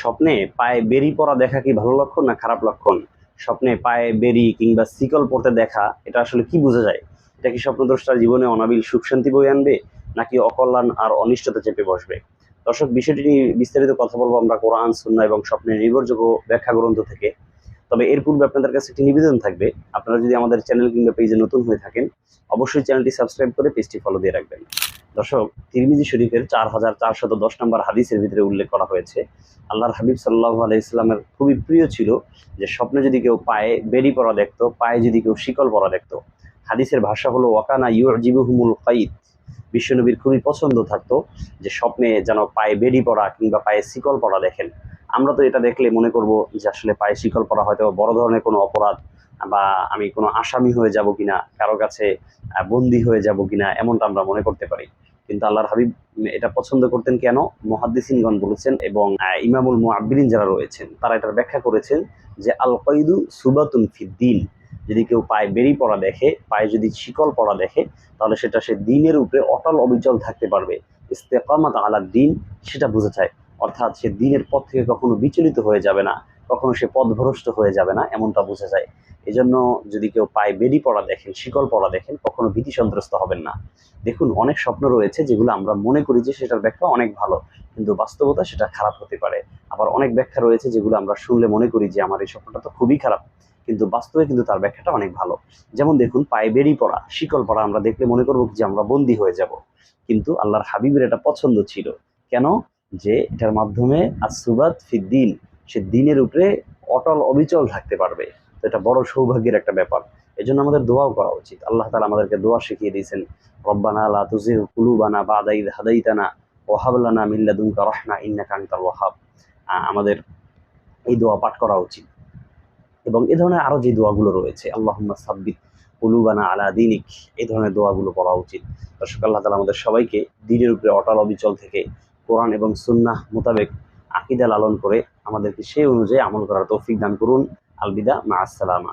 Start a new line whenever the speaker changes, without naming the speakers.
স্বপ্নে পায়ে বেরি পরা দেখা কি ভালো লক্ষণ না খারাপ লক্ষণ? স্বপ্নে পায়ে বেরি কিংবা সিকল পড়তে দেখা, এটা আসলে কি বোঝা যায়? এটা কি স্বপ্নদ্রষ্টার জীবনে অনাবিল সুখ শান্তি বই আনবে, নাকি অকল্যাণ আর অনিষ্টতা চেপে বসবে? দর্শক, বিষয়টি নিয়ে বিস্তারিত কথা বলব আমরা কোরআন সুন্না এবং স্বপ্নের নির্ভরযোগ্য ব্যাখ্যা গ্রন্থ থেকে। তবে এর পূর্বে আপনাদের কাছে একটি নিবেদন থাকবে। আপনারা যদি আমাদের চ্যানেল কিংবা পেজে নতুন হয়ে থাকেন, অবশ্যই চ্যানেলটি সাবস্ক্রাইব করে পেজটি ফলো দিয়ে রাখবেন। দর্শক, তিরমিজি শরীফের চার হাজার চারশত দশ নম্বর হাদিসের ভিতরে উল্লেখ করা হয়েছে। আল্লাহর হাবিব সাল্লাহ আলাইসলামের খুবই প্রিয় ছিল যে স্বপ্নে যদি কেউ পায়ে বেরি পরা দেখতো, পায়ে যদি কেউ শিকল পরা দেখতো, হাদিসের ভাষা হলো, ওয়াকানা ইউজিবুহুমুল কাইদ বিশ্বনবীর খুবই পছন্দ থাকতো যে স্বপ্নে যেন পায়ে বেরি পড়া কিংবা পায়ে শিকল পরা দেখেন। আমরা তো এটা দেখলে মনে করব যে আসলে পায়ে শিকল পরা হয়তো বড় ধরনের কোনো অপরাধ বা আমি কোনো আসামি হয়ে যাব কিনা, কারও কাছে বন্দি হয়ে যাব কিনা এমনটা আমরা মনে করতে পারি। কিন্তু আল্লাহর হাবিব এটা পছন্দ করতেন কেন? মহাদ্দিসিনগণ বলেছেন এবং ইমামুল মুআব্বিরিন যারা রয়েছেন, তারা এটার ব্যাখ্যা করেছেন যে আল কয়দু সুবাতুন ফিদ্দিন যদি কেউ পায়ে বেরি পড়া দেখে, পায়ে যদি শিকল পড়া দেখে, তাহলে সেটা সে দিনের উপরে অটল অবিচল থাকতে পারবে। ইস্তেকামাত আলা দিন, সেটা বোঝা যায়। অর্থাৎ সে দিনের পথ থেকে কখনো বিচলিত হয়ে যাবে না, কখনো সে পথভ্রষ্ট হয়ে যাবে না, এমনটা বোঝা যায়। এজন্য যদি কেউ পায়ে বেরি পড়া দেখেন, শিকল পড়া দেখেন, কখনো ভীতি সন্ত্রস্ত হবেন না। দেখুন, অনেক স্বপ্ন রয়েছে যেগুলো আমরা মনে করি যে সেটার ব্যাখ্যা অনেক ভালো, কিন্তু বাস্তবতা সেটা খারাপ হতে পারে। আবার অনেক ব্যাখ্যা রয়েছে যেগুলো আমরা শুনলে মনে করি যে আমার এই স্বপ্নটা তো খুবই খারাপ, কিন্তু বাস্তবে কিন্তু তার ব্যাখ্যাটা অনেক ভালো। যেমন দেখুন, পায়ে বেরি পড়া, শিকল পড়া আমরা দেখলে মনে করব যে আমরা বন্দী হয়ে যাব, কিন্তু আল্লাহর হাবিবের এটা পছন্দ ছিল। কেন? যে এটার মাধ্যমে আসুবাত ফিদ্দিন সে দিনের উপরে অটল অবিচল থাকতে পারবে। তো এটা বড় সৌভাগ্যের একটা ব্যাপার। এই জন্য আমাদের দোয়াও করা উচিত। আল্লাহ তালা আমাদেরকে দোয়া শিখিয়ে দিয়েছেন রব্বানা লা তুজিগ কুলুবানা বাদা ইদ হাদাইতানা ওয়াহাবলানা মিল্লাদুনকা রহমা ইন্নাকা আনতাল ওয়াহাব। আহ, আমাদের এই দোয়া পাঠ করা উচিত। এবং এ ধরনের আরও যে দোয়াগুলো রয়েছে আল্লাহুম্মা সাব্বিত কুলুবানা আলা দিনিক এই ধরনের দোয়াগুলো পড়া উচিত। দর্শক আল্লাহ তালা আমাদের সবাইকে দিনের উপরে অটল অবিচল থেকে কোরআন এবং সুন্নাহ মোতাবেক আকিদা লালন করে আমাদেরকে সেই অনুযায়ী আমল করার তৌফিক দান করুন। আলবিদা, মা আসসালামা।